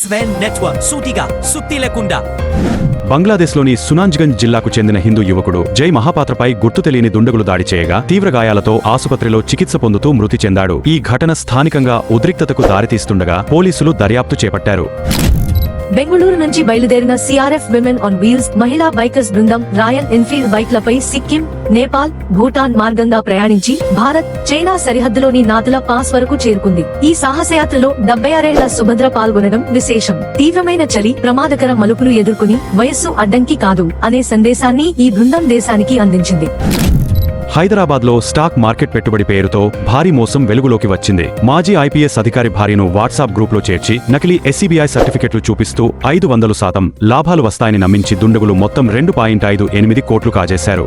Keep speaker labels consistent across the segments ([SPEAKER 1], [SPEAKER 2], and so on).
[SPEAKER 1] స్వెన్ network సూటిగా సుత్తి లేకుండా
[SPEAKER 2] బంగ్లాదేశ్లోని సునాంజ్గంజ్ జిల్లాకు చెందిన హిందూ యువకుడు జై మహాపాత్రపై గుర్తు తెలియని దుండగులు దాడి చేయగా తీవ్ర గాయాలతో ఆసుపత్రిలో చికిత్స పొందుతూ మృతి చెందాడు. ఈ ఘటన స్థానికంగా ఉద్రిక్తతకు దారితీస్తుండగా పోలీసులు దర్యాప్తు చేపట్టారు.
[SPEAKER 3] బెంగళూరు నుంచి బయలుదేరిన సిఆర్ఎఫ్ విమెన్ ఆన్ వీల్స్ మహిళా బైకర్స్ బృందం రాయల్ ఎన్ఫీల్డ్ బైక్లపై సిక్కిం నేపాల్ భూటాన్ మార్గంగా ప్రయాణించి భారత్ చైనా సరిహద్దులోని నాతుల పాస్ వరకు చేరుకుంది. ఈ సాహసయాత్రలో డెబ్బై ఆరేళ్ళ సుభద్ర పాల్గొనడం విశేషం. తీవ్రమైన చలి ప్రమాదకర మలుపులు ఎదుర్కొని వయస్సు అడ్డంకి కాదు అనే సందేశాన్ని ఈ బృందం దేశానికి అందించింది.
[SPEAKER 2] హైదరాబాద్లో స్టాక్ మార్కెట్ పెట్టుబడి పేరుతో భారీ మోసం వెలుగులోకి వచ్చింది. మాజీ ఐపీఎస్ అధికారి భార్యను వాట్సాప్ గ్రూప్లో చేర్చి నకిలీ ఎస్సీబీఐ సర్టిఫికెట్లు చూపిస్తూ ఐదు వందలు శాతం లాభాలు వస్తాయని నమ్మించి దుండగులు మొత్తం రెండు పాయింట్ ఐదు ఎనిమిది కోట్లు కాజేశారు.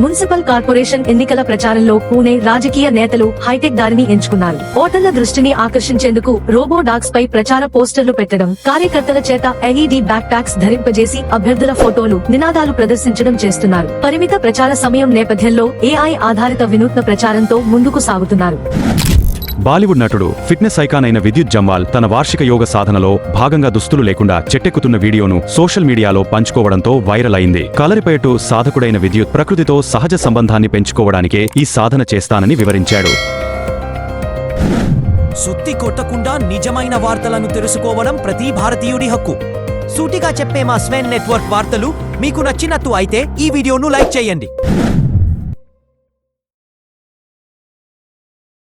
[SPEAKER 3] మున్సిపల్ కార్పొరేషన్ ఎన్నికల ప్రచారంలో పూణే రాజకీయ నేతలు హైటెక్ దారిని ఎంచుకున్నారు. ఓటర్ల దృష్టిని ఆకర్షించేందుకు రోబో డాగ్స్ పై ప్రచార పోస్టర్లు పెట్టడం కార్యకర్తల చేత ఎల్ఈడి బ్యాక్ ప్యాక్స్ ధరింపజేసి అభ్యర్థుల ఫోటోలు నినాదాలు ప్రదర్శించడం చేస్తున్నారు. పరిమిత ప్రచార సమయం నేపథ్యంలో ఏఐ ఆధారిత వినూత్న ప్రచారంతో ముందుకు సాగుతున్నారు.
[SPEAKER 2] బాలీవుడ్ నటుడు ఫిట్నెస్ ఐకాన్ అయిన విద్యుత్ జమ్వాల్ తన వార్షిక యోగ సాధనలో భాగంగా దుస్తులు లేకుండా చెట్టెక్కుతున్న వీడియోను సోషల్ మీడియాలో పంచుకోవడంతో వైరల్ అయింది. కలరిపేటు సాధకుడైన విద్యుత్ ప్రకృతితో సహజ సంబంధాన్ని పెంచుకోవడానికే ఈ సాధన చేస్తానని వివరించాడు.
[SPEAKER 1] సుత్తి కొట్టకుండా నిజమైన వార్తలను తెలుసుకోవడం ప్రతి భారతీయుడి హక్కు. సూటిగా చెప్పే మా స్వెన్ నెట్వర్క్ వార్తలు మీకు నచ్చినట్టు అయితే ఈ వీడియోను లైక్ చేయండి.